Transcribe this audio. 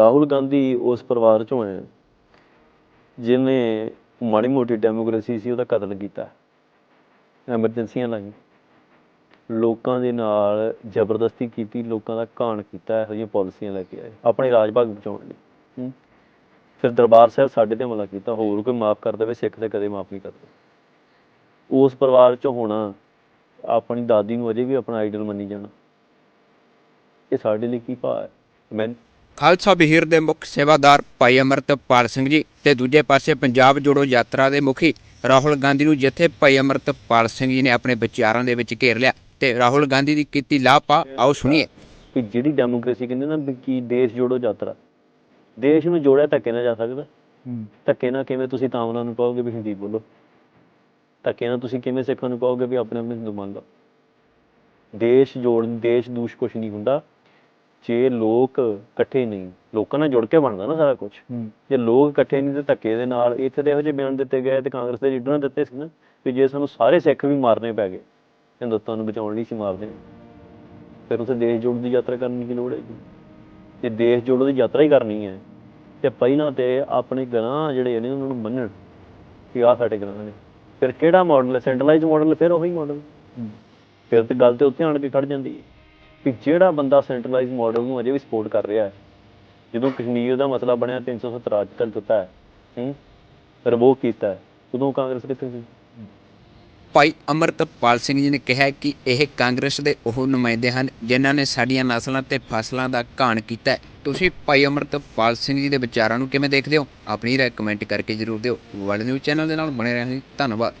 ਰਾਹੁਲ ਗਾਂਧੀ ਉਸ ਪਰਿਵਾਰ ਚੋਂ ਹੈ, ਜਿਹਨੇ ਮਾੜੀ ਮੋਟੀ ਡੈਮੋਕ੍ਰੇਸੀ ਸੀ, ਉਹਦਾ ਕਤਲ ਕੀਤਾ। ਐਮਰਜੈਂਸੀਆਂ ਲਾਈ ਲੋਕਾਂ ਦੇ ਨਾਲ ਜ਼ਬਰਦਸਤੀ ਕੀਤੀ, ਲੋਕਾਂ ਦਾ ਘਾਣ ਕੀਤਾ, ਇਹੋ ਜਿਹੀਆਂ ਪਾਲਿਸੀਆਂ ਲੈ ਕੇ ਆਏ। ਆਪਣੇ ਰਾਜ ਭਾਗ ਬਚਾਉਣ ਲਈ। ਫਿਰ ਦਰਬਾਰ ਸਾਹਿਬ ਸਾਡੇ ਤੇ ਹਮਲਾ ਕੀਤਾ, ਹੋਰ ਕੋਈ ਮਾਫ ਕਰ ਦੇਵੇ, ਸਿੱਖ ਤੇ ਕਦੇ ਮਾਫ ਨਹੀਂ ਕਰਦੇ ਉਸ ਪਰਿਵਾਰ ਚੋਂ ਹੋਣਾ, ਆਪਣੀ ਦਾਦੀ ਨੂੰ ਅਜੇ ਵੀ ਆਪਣਾ ਆਈਡਲ ਮੰਨੀ ਜਾਣਾ, ਇਹ ਸਾਡੇ ਲਈ ਕੀ ਭਾਅ ਹੈ? ਮੈਂ ਖਾਲਸਾ ਬਿਹੀਰ ਦੇ ਮੁੱਖ ਸੇਵਾਦਾਰ ਭਾਈ ਅਮਰਤਪਾਲ ਸਿੰਘ ਜੀ ਤੇ ਦੂਜੇ ਪਾਸੇ ਪੰਜਾਬ ਜੋੜੋ ਯਾਤਰਾ ਦੇ ਮੁਖੀ ਰਾਹੁਲ ਗਾਂਧੀ ਨੂੰ ਜਿੱਥੇ ਭਾਈ ਅਮਰਤਪਾਲ ਸਿੰਘ ਜੀ ਨੇ ਆਪਣੇ ਵਿਚਾਰਾਂ ਦੇ ਵਿੱਚ ਘੇਰ ਲਿਆ ਤੇ ਰਾਹੁਲ ਗਾਂਧੀ ਦੀ ਕੀਤੀ ਲਾਪਾ ਆਓ ਸੁਣੀਏ। ਕਿ ਜਿਹੜੀ ਡੈਮੋਕ੍ਰੇਸੀ ਕਹਿੰਦੇ ਨਾ ਵੀ ਕੀ ਦੇਸ਼ ਜੋੜੋ ਯਾਤਰਾ ਦੇਸ਼ ਨੂੰ ਜੋੜਿਆ ਧੱਕੇ ਨਾਲ ਜਾ ਸਕਦਾ। ਧੱਕੇ ਨਾਲ ਕਿਵੇਂ ਤੁਸੀਂ ਤਾਂ ਉਹਨਾਂ ਨੂੰ ਕਹੋਗੇ ਵੀ ਹਿੰਦੀ ਬੋਲੋ? ਧੱਕੇ ਨਾਲ ਤੁਸੀਂ ਕਿਵੇਂ ਸਿੱਖਾਂ ਨੂੰ ਕਹੋਗੇ ਵੀ ਆਪਣੇ ਆਪਣੇ ਹਿੰਦੂ ਮੰਨ ਲਓ? ਦੇਸ਼ ਜੋੜ ਦੇਸ਼ ਦੂਸ਼ ਕੁਛ ਨਹੀਂ ਹੁੰਦਾ। ਜੇ ਲੋਕ ਇਕੱਠੇ ਨਹੀਂ ਲੋਕਾਂ ਨਾਲ ਜੁੜ ਕੇ ਬਣਦਾ ਨਾ ਸਾਰਾ ਕੁਝ ਜੇ ਲੋਕ ਇਕੱਠੇ ਨਹੀਂ ਤੇ ਧੱਕੇ ਦੇ ਨਾਲ ਇੱਥੇ ਦੇ ਇਹੋ ਜਿਹੇ ਬਿਆਨ ਦਿੱਤੇ ਗਏ ਤੇ ਕਾਂਗਰਸ ਦੇ ਲੀਡਰਾਂ ਨੇ ਦਿੱਤੇ ਸੀ ਨਾ ਵੀ ਜੇ ਸਾਨੂੰ ਸਾਰੇ ਸਿੱਖ ਵੀ ਮਾਰਨੇ ਪੈ ਗਏ ਹਿੰਦੁਸਤਾਨ ਨੂੰ ਬਚਾਉਣ ਲਈ ਸੀ ਮਾਰਦੇ ਫਿਰ ਉਸੇ ਦੇਸ਼ ਜੋੜ ਦੀ ਯਾਤਰਾ ਕਰਨ ਦੀ ਕੀ ਲੋੜ ਹੈ ਜੀ ਜੇ ਦੇਸ਼ ਜੋੜੋ ਦੀ ਯਾਤਰਾ ਹੀ ਕਰਨੀ ਹੈ ਤੇ ਪਹਿਲਾਂ ਤੇ ਆਪਣੇ ਗ੍ਰਹਿ ਜਿਹੜੇ ਨੇ ਉਹਨਾਂ ਨੂੰ ਮੰਨਣ ਕਿ ਆਹ ਸਾਡੇ ਗ੍ਰਹਿ ਨੇ। ਫਿਰ ਕਿਹੜਾ ਮਾਡਲ ਹੈ? ਸੈਂਟਰਲਾਈਜ਼ਡ ਮਾਡਲ ਫਿਰ ਉਹੀ ਮਾਡਲ ਫਿਰ ਤੇ ਗੱਲ ਤੇ ਉੱਥੇ ਆਣ ਕੇ ਖੜ ਜਾਂਦੀ ਹੈ। ਕਿ ਜਿਹੜਾ ਬੰਦਾ ਸੈਂਟਰਲਾਈਜ਼ਡ ਮਾਡਲ ਨੂੰ ਅਜੇ ਵੀ ਸਪੋਰਟ ਕਰ ਰਿਹਾ ਹੈ, ਜਦੋਂ ਕਸ਼ਮੀਰ ਦਾ ਮਸਲਾ ਬਣਿਆ 370 ਅੱਜ ਦਿੱਤਾ ਹੈ, ਹੂੰ ਕੀਤਾ ਉਦੋਂ ਕਾਂਗਰਸ ਕਿੱਥੇ ਸੀ? ਭਾਈ ਅਮਰਤਪਾਲ ਸਿੰਘ ਜੀ ਨੇ ਕਿਹਾ ਕਿ ਇਹ ਕਾਂਗਰਸ ਦੇ ਉਹ ਨੁਮਾਇੰਦੇ ਹਨ ਜਿਨ੍ਹਾਂ ਨੇ ਸਾਡੀਆਂ ਨਸਲਾਂ ਤੇ ਫਸਲਾਂ ਦਾ ਘਾਣ ਕੀਤਾ ਤੁਸੀਂ ਭਾਈ ਅਮਰਤਪਾਲ ਸਿੰਘ ਜੀ ਦੇ ਵਿਚਾਰਾਂ ਨੂੰ ਕਿਵੇਂ ਦੇਖਦੇ ਹੋ? ਆਪਣੀ ਰਾਏ ਕਮੈਂਟ ਕਰਕੇ ਜ਼ਰੂਰ ਦਿਓ। ਵਰਲਡ ਨਿਊਜ਼ ਚੈਨਲ ਦੇ ਨਾਲ ਬਣੇ ਰਹਿਣ ਲਈ ਧੰਨਵਾਦ।